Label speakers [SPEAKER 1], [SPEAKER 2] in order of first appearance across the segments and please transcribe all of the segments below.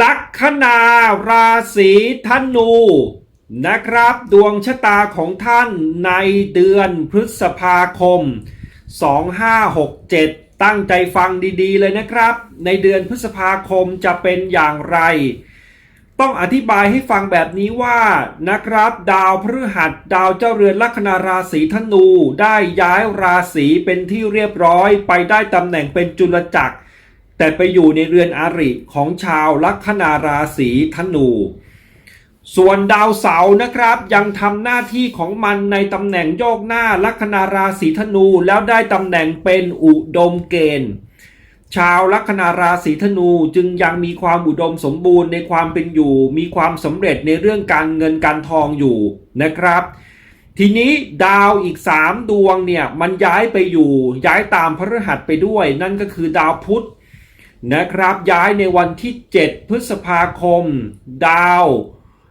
[SPEAKER 1] ลัคนาราศีธนู นะครับ ดวงชะตาของท่านในเดือนพฤษภาคม 2567 ตั้งใจฟังดีๆเลยนะครับ ในเดือนพฤษภาคมจะเป็นอย่างไร ต้องอธิบายให้ฟังแบบนี้ว่านะครับ ดาวพฤหัสดาวเจ้าเรือนลัคนาราศีธนู ได้ย้ายราศีเป็นที่เรียบร้อยไปได้ตำแหน่งเป็นจุลจักร แต่ไปอยู่ในเรือนอาริของชาวลัคนาราศีธนู ส่วนดาวเสาร์นะครับ ยังทำหน้าที่ของมันในตำแหน่งโยกหน้าลัคนาราศีธนูแล้วได้ตำแหน่งเป็นอุดมเกณฑ์ชาวลัคนาราศีธนูจึงยังมีความอุดมสมบูรณ์ในความเป็นอยู่ มีความสำเร็จในเรื่องการเงินการทองอยู่นะครับ ทีนี้ดาวอีก 3 ดวงเนี่ยมันย้ายไปอยู่ ย้ายตามพฤหัสไปด้วย นั่นก็คือดาวพุธ นะครับ ย้ายในวันที่ 7 พฤษภาคม ดาว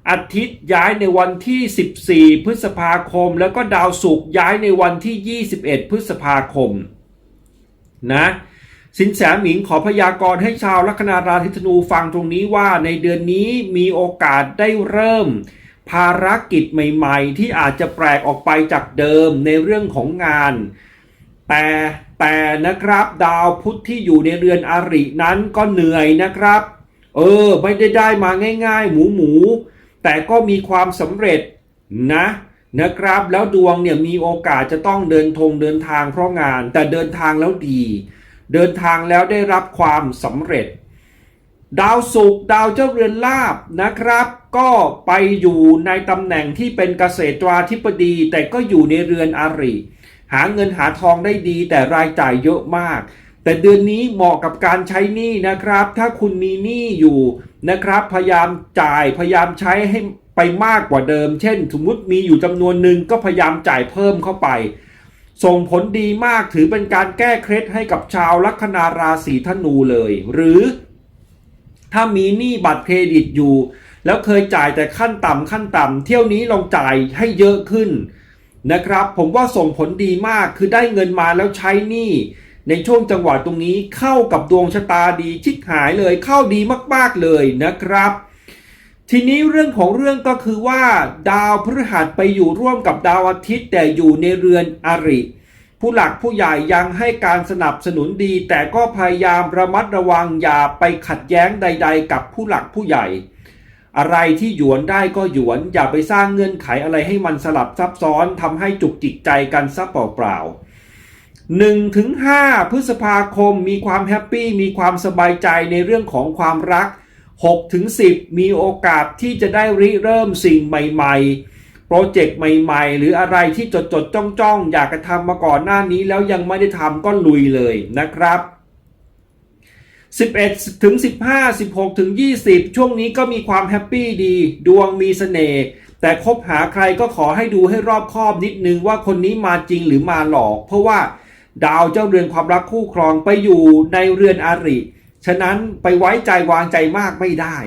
[SPEAKER 1] อาทิตย์ย้ายในวันที่ 14 พฤษภาคม แล้วก็ดาวศุกร์ย้ายในวันที่ 21 พฤษภาคม นะสินแสหมิงขอพยากรณ์ให้ชาวลัคนาราศีธนูฟังตรงนี้ว่าในเดือนนี้มีโอกาสได้เริ่ม ภารกิจใหม่ ๆ ที่อาจจะแปลกออกไปจากเดิมในเรื่องของงาน แต่ แต่นะครับดาวพุธที่อยู่ในเรือนอารินั้นก็เหนื่อยนะครับ เออ ไม่ได้ได้มาง่าย ๆ หมูหมู แต่ก็มีความสำเร็จนะนะครับ แล้วดวงเนี่ยมีโอกาสจะต้องเดินทงเดินทางเพราะงาน แต่เดินทางแล้วดี เดินทางแล้วได้รับความสำเร็จ ดาวศุกร์ดาวเจ้าเรือนลาบนะครับ ก็ไปอยู่ในตำแหน่งที่เป็นเกษตราธิบดี แต่ก็อยู่ในเรือนอาริ หาเงินหาทองได้ดี แต่รายจ่ายเยอะมาก แต่เดือนนี้เหมาะกับการใช้หนี้นะครับ ถ้าคุณมีหนี้อยู่นะครับ พยายามจ่ายพยายามใช้ให้ไปมากกว่าเดิม เช่น สมมุติมีอยู่จำนวนหนึ่งก็พยายามจ่ายเพิ่มเข้าไป ส่งผลดีมากถือเป็นการแก้เคล็ดให้กับชาวลัคนาราศีธนูเลย หรือ ถ้ามีหนี้บัตรเครดิตอยู่ แล้วเคยจ่ายแต่ขั้นต่ำขั้นต่ำเที่ยวนี้ลองจ่ายให้เยอะขึ้น นะครับ ผมว่าส่งผลดีมากคือได้เงินมาแล้วใช้หนี้ในช่วงจังหวะตรงนี้เข้ากับดวงชะตาดีชิกหายเลยเข้าดีมากๆเลยนะครับ ทีนี้เรื่องของเรื่องก็คือว่า ดาวพฤหัสไปอยู่ร่วมกับดาวอาทิตย์ แต่อยู่ในเรือนอริ ผู้หลักผู้ใหญ่ยังให้การสนับสนุนดี แต่ก็พยายามระมัดระวังอย่าไปขัดแย้งใด ๆ กับผู้หลักผู้ใหญ่ อะไรที่หยวนได้ก็หยวน อย่าไปสร้างเงื่อนไขอะไรให้มันสลับซับซ้อนทำให้จุกจิกใจกันซะเปล่าๆหนึ่งถึงห้าพฤษภาคมมีความแฮปปี้มีความสบายใจในเรื่องของความรัก6ถึง10 มีโอกาสที่จะได้ริเริ่มสิ่งใหม่ๆ โปรเจกต์ใหม่ๆ หรืออะไรที่จดจดจ้องจ้องๆอยากจะทำมาก่อนหน้านี้แล้วยังไม่ได้ทำก็ลุยเลยนะครับ 11 ถึง 15 16 ถึง 20 ช่วงนี้ก็มีความแฮปปี้ดี ดวงมีเสน่ห์แต่คบหาใครก็ขอให้ดูให้รอบคอบนิดนึงว่าคนนี้มาจริงหรือมาหลอก เพราะว่าดาวเจ้าเรือนความรักคู่ครองไปอยู่ในเรือนอาริ ฉะนั้นไปไว้ใจวางใจมากไม่ได้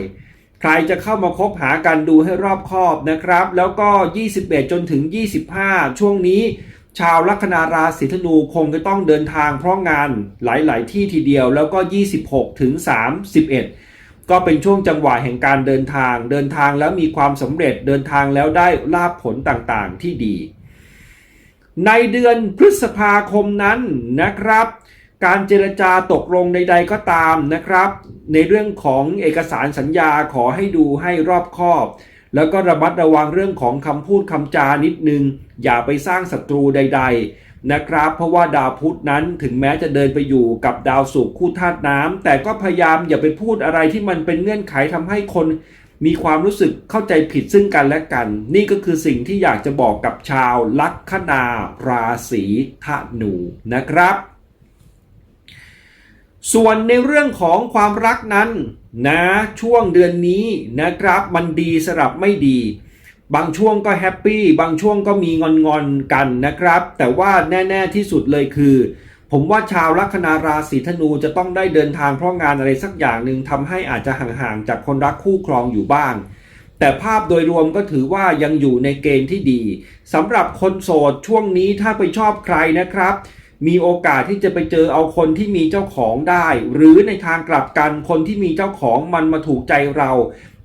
[SPEAKER 1] ใครจะเข้ามาคบหากันดูให้รอบคอบนะครับ แล้วก็ 21 จนถึง 25 ช่วงนี้ ชาวลัคนาราศีธนูคงจะต้องเดินทางเพราะงานหลาย ๆ ที่ทีเดียวแล้วก็ 26ถึง31 ก็เป็นช่วงจังหวะแห่งการเดินทาง เดินทางแล้วมีความสำเร็จเดินทางแล้วได้ลาบผลต่างๆที่ดี ในเดือนพฤษภาคมนั้นนะครับ การเจรจาตกลงใด ๆ ก็ตามนะครับ ในเรื่องของเอกสารสัญญาขอให้ดูให้รอบคอบ แล้วก็ระมัดระวังเรื่องของคำพูดคำจานิดนึง อย่าไปสร้างศัตรูใด ๆ นะครับ เพราะว่าดาวพุธนั้นถึงแม้จะเดินไปอยู่กับดาวศุกร์คู่ธาตุน้ำแต่ก็พยายามอย่าไปพูดอะไรที่มันเป็นเงื่อนไขทำให้คนมีความรู้สึกเข้าใจผิดซึ่งกันและกัน นี่ก็คือสิ่งที่อยากจะบอกกับชาวลัคนาราศีธนูนะครับ ส่วนในเรื่องของความรักนั้นนะช่วงเดือนนี้นะครับมันดีสลับไม่ดี บางช่วงก็แฮปปี้บางช่วงก็มีงอนงอนกันนะครับ แต่ว่าแน่ ๆที่สุดเลยคือ ผมว่าชาวลัคนาราศีธนูจะต้องได้เดินทางเพราะงานอะไรสักอย่างหนึ่งทำให้อาจจะห่างๆจากคนรักคู่ครองอยู่บ้าง แต่ภาพโดยรวมก็ถือว่ายังอยู่ในเกณฑ์ที่ดีสำหรับคนโสดช่วงนี้ถ้าไปชอบใครนะครับ มีโอกาสที่จะไปเจอเอาคนที่มีเจ้าของได้ หรือในทางกลับกันคนที่มีเจ้าของมันมาถูกใจเรา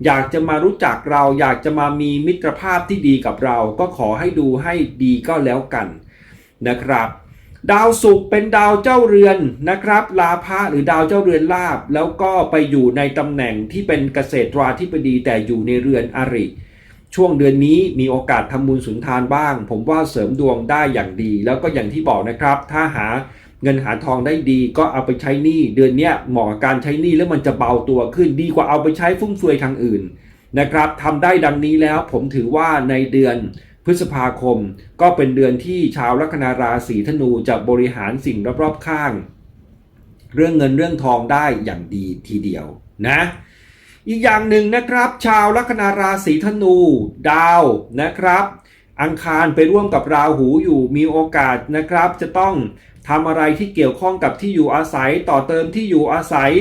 [SPEAKER 1] อยากจะมารู้จักเรา อยากจะมามีมิตรภาพที่ดีกับเรา ก็ขอให้ดูให้ดีก็แล้วกันนะครับดาวศุกร์เป็นดาวเจ้าเรือนนะครับลาภะหรือดาวเจ้าเรือนลาบ แล้วก็ไปอยู่ในตำแหน่งที่เป็นเกษตราธิบดีแต่อยู่ในเรือนอริ ช่วงเดือนนี้มีโอกาสทำบุญสุนทานบ้าง ผมว่าเสริมดวงได้อย่างดี แล้วก็อย่างที่บอกนะครับ ถ้าหาเงินหาทองได้ดี ก็เอาไปใช้หนี้เดือนนี้เหมาะกับการใช้หนี้แล้วมันจะเบาตัวขึ้นดีกว่าเอาไปใช้ฟุ่มเฟือยทางอื่นนะครับทำได้ดังนี้แล้วผมถือว่าในเดือนพฤษภาคม ก็เป็นเดือนที่ชาวลัคนาราศีธนูจะบริหารสิ่งรอบๆข้าง เรื่องเงินเรื่องทองได้อย่างดีทีเดียวนะ อีกอย่างหนึ่งนะครับ ชาวลัคนาราศีธนู ดาวนะครับ อังคารไปร่วมกับราหูอยู่มีโอกาสนะครับ จะต้องทำอะไรที่เกี่ยวข้องกับที่อยู่อาศัยต่อเติมที่อยู่อาศัย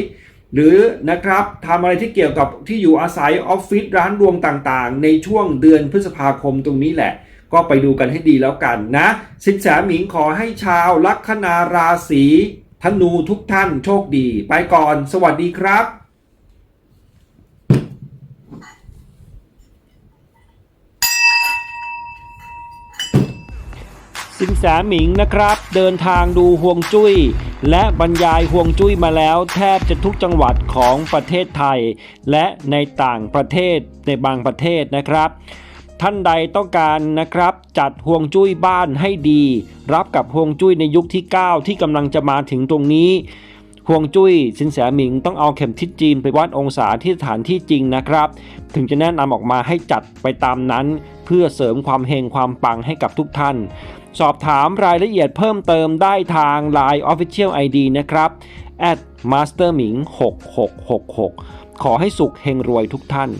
[SPEAKER 1] หรือนะครับทำอะไรที่เกี่ยวกับที่อยู่อาศัยออฟฟิศร้านรวงต่างๆ ในช่วงเดือนพฤษภาคมตรงนี้แหละ ก็ไปดูกันให้ดีแล้วกันนะสินแสหมิงขอให้ชาวลัคนาราศีธนูทุกท่านโชคดี ไปก่อน สวัสดีครับ สินแสหมิงนะครับ เดินทางดูห่วงจุ้ย และบรรยายห่วงจุ้ยมาแล้วแทบจะทุกจังหวัดของประเทศไทย และในต่างประเทศในบางประเทศนะครับ ท่านใดต้องการนะครับ จัดห่วงจุ้ยบ้านให้ดี รับกับห่วงจุ้ยในยุคที่ 9 ที่กำลังจะมาถึงตรงนี้ ห่วงจุ้ยสินแสหมิงต้องเอาเข็มทิศจีนไปวัดองศาที่สถานที่จริงนะครับ ถึงจะแนะนำออกมาให้จัดไปตามนั้น เพื่อเสริมความเฮงความปังให้กับทุกท่าน สอบถามรายละเอียดเพิ่มเติมได้ทาง Line Official ID นะครับ at masterming 6666ขอให้สุขเฮงรวยทุกท่าน